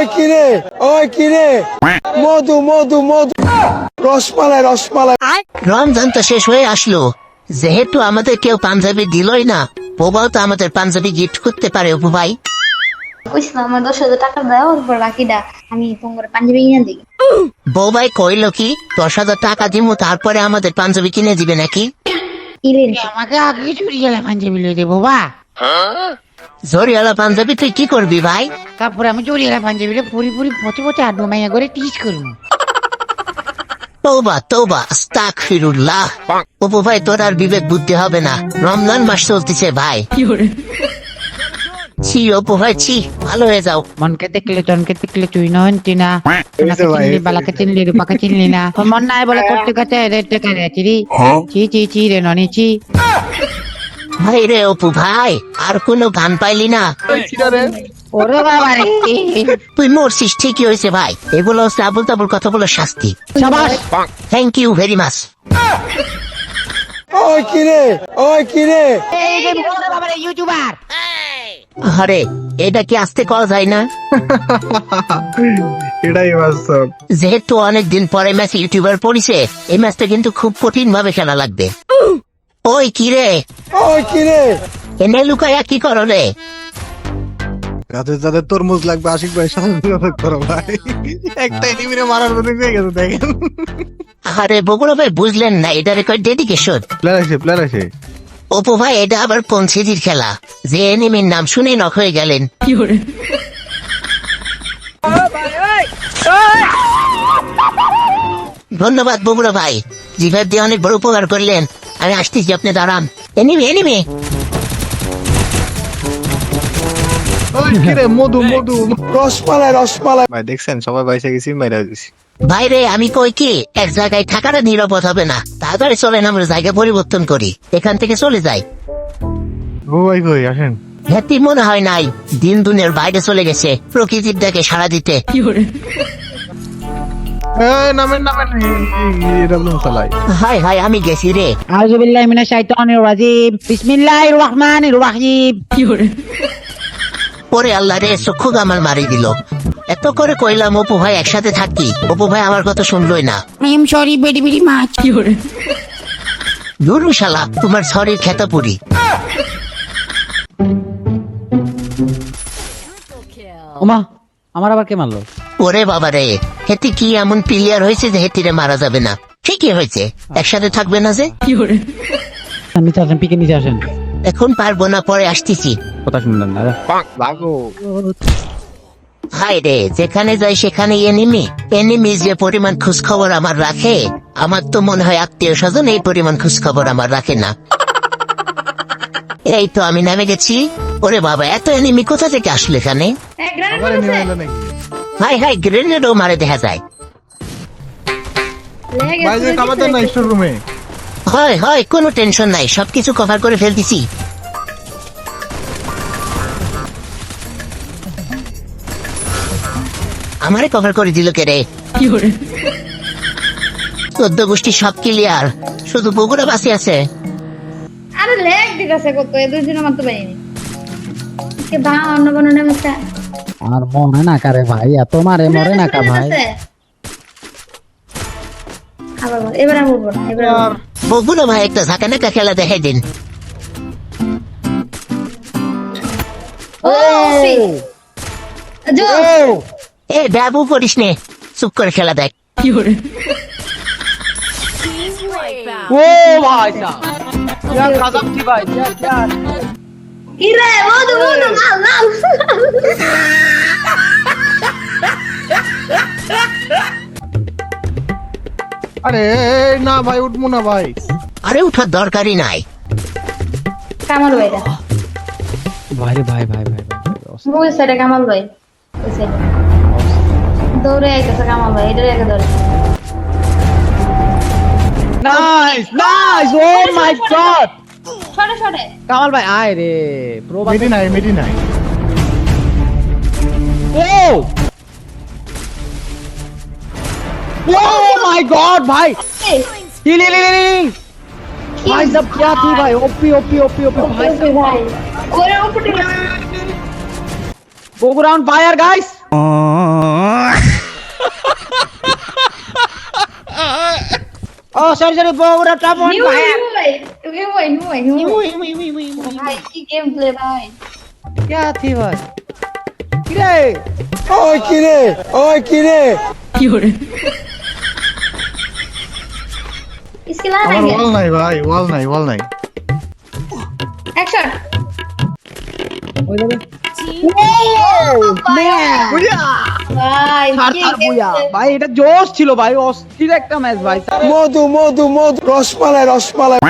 ওই কিরে ওই কিরে মধু মধু মধু। রসমালাই রসমালাই। রমজান তো শেষ হয়ে আসলো। যেহেতু আমাদের কেউ পাঞ্জাবি দিলই না বৌবাও তো আমাদের পাঞ্জাবি গিফট করতে পারে অপু ভাই। বুঝছ আমার দশ হাজার টাকা দাও ওরপর বাকিটা আমি তোমার পাঞ্জাবি কিনে দিই। বৌবাই কইল কি দশ হাজার টাকা দিব তারপরে আমাদের পাঞ্জাবি কিনে দিবে নাকি? ইলেন আমাকে আগে চুরি গেলে পাঞ্জাবি লই দেবো বা পাঞ্জাবি তুই কি করবি ভাই? তারপরে আমি পুরি পুরি পচে পচে আড্ডু মাইয়া করে টিচ করব। তৌবা তৌবা আস্তাক ফিরুল্লাহ অপু ভাই তোর আর বিবেক বুদ্ধি হবে না। রমজান মাস চলতেছে ভাই। ছি অপু ভাই ছি ভালো হয়ে যাও। মনকে দেখলে তনকে দেখলে তুই নন টিনা সোনাকে চিনলি বালাকে চিনলি রূপাকে চিনলি না। মন নাই বলে করতে কাছে রে টেকা রে চিরি। চি চি চি রে ননি চি ভাই রে অপু ভাই আর কোনো গান পাইলি না? ওরে বাবা রে। তুই মরছিস ঠিকই হয়েছে ভাই। এগুলো হচ্ছে আবুল তাবুল কথা বলে শাস্তি। থ্যাংক ইউ ভেরি মাচ ওই কিরে ওই কিরে ইউটিউবার আরে এটা কি আসতে করা যায় না? এটাই বাস্তব। যেহেতু অনেকদিন পরে ম্যাচ ইউটিউবার পড়িছে এই ম্যাচটা কিন্তু খুব কঠিন ভাবে খেলা লাগবে। ওই কি রে? ওই কিরে এনে লুকাইয়া কি করো রে? যাদের তরমুজ লাগবে আশিক ভাই সাথে যোগাযোগ করো ভাই। একটা এনিমিরে মারার জন্য হয়ে গেছে দেখেন। আরে বগুড়া ভাই বুঝলেন না এটা রেকর্ড ডেডিকেশন প্লেয়ার আছে প্লেয়ার আছে অপু ভাই এটা আবার কোন সিজির খেলা? যে এনিমির নাম শুনে নক হয়ে গেলেন। ধন্যবাদ বগুড়া ভাই জিভার দিয়ে অনেক বড় উপকার করলেন। আমি আসতেছি আপনি দাঁড়ান। এনিমি এনিমি মধু মধু রসমালাই রসমালাই। ভাই দেখছেন সবাই বাইসে গেছি মাইরা দিছি। বাইরে আমি কই কি? এক জায়গায় থাকাটা নিরাপদ হবে না। তাড়াতাড়ি চলেন আমরা জায়গা পরিবর্তন করি। এখান থেকে চলে যাই। ও ভাই কই আসেন। হ্যাপি মনে হয় নাই দিন দুনিয়ার বাইরে চলে গেছে প্রকৃতির ডাকে সাড়া দিতে। নামেন নামেন এটা চালাই হাই হাই আমি গেছি রে। আউযু বিল্লাহি মিনাশ শাইতানির রাজিম। বিসমিল্লাহির রহমানির রহিম। পরে আল্লাহ রে চক্ষু মারি দিল। এত করে কইলাম অপু ভাই একসাথে থাকি। অপু ভাই আমার কথা শুনলই না। আই সরি বেডি বেডি মাছ দুরু শালা তোমার শরীর খেতা পুরি ওমা আমার আবার কে মারলো? ওরে বাবা রে হেতি কি এমন প্লেয়ার হয়েছে যে হেতিরে মারা যাবে না? ঠিকই হয়েছে। একসাথে থাকবে না যে? নিচে আসেন পিকে নিচে আসেন। এখন পারব না পরে আসতেছি। কথা শুনলেন না হাই রে যেখানে যাই সেখানে এনিমি এনিমি যে পরিমাণ খোঁজ খবর আমার রাখে আমার তো মনে হয় আত্মীয় স্বজন এই পরিমাণ খোঁজ খবর আমার রাখে না। এই তো আমি নামে গেছি। ওরে বাবা এত এনিমি কোথা থেকে আসলো এখানে? হাই হাই গ্রেনেডও মারে দেখা যায়। ভাই যে খাবার দেন না স্টোর রুমে হয় হয় কোনো টেনশন নাই সবকিছু কভার করে ফেলতেছি। আমারে কভার করে দিল কে রে? চোদ্দ গোষ্ঠী সব ক্লিয়ার শুধু বগুড়া বাসি আছে। আরে লেগ দিতেছে কত দুই দিন অন্য একটা আর মরে না কারে ভাই এত মারে মরে না কা ভাই আবার এবার আমি বলব না এবার বলব না। ভাই একটা ঝাঁকা নাকা খেলা দেখাই দিন। ও এ ব্যাবু করিস নে চুপ করে খেলা দেখ। কি রে লাল লাল আরে না ভাই উঠবো না ভাই। আরে উঠার দরকারই নাই। কামাল ভাইরা ভাই রে ভাই ভাই ভাই ভাই, ভাই ওই সাইডে কামাল ভাই ওই সাইডে দৌড়ে আইতেছে কামাল ভাই এটা রেখে দৌড়ে। Nice nice oh my god সরে সরে। কামাল ভাই আয় রে প্রো মেডি নাই মেডি নাই। ও! ओ माय गॉड भाई ले ले ले ले भाई सब क्या थी भाई ओपी ओपी ओपी ओपी भाई सब ओरे OP go round fire guys oh sorry sorry Bogura top on ভাই নিউ ভাই নিউ ভাই নিউ ভাই নিউ ভাই নিউ ভাই নিউ ভাই কি গেম প্লে ভাই क्या थी भाई কিরে? ওই কিরে ওই কিরে। স্কিল আ আমার নাকি ওয়াল নাই ভাই ওয়াল নাই ওয়াল নাই। অ্যাকশন ভাই কি game ভাই এটা জোশ ছিল ভাই। অস্থির একটা ম্যাচ ভাই। মধু মধু মধু। রসমালাই রসমালাই।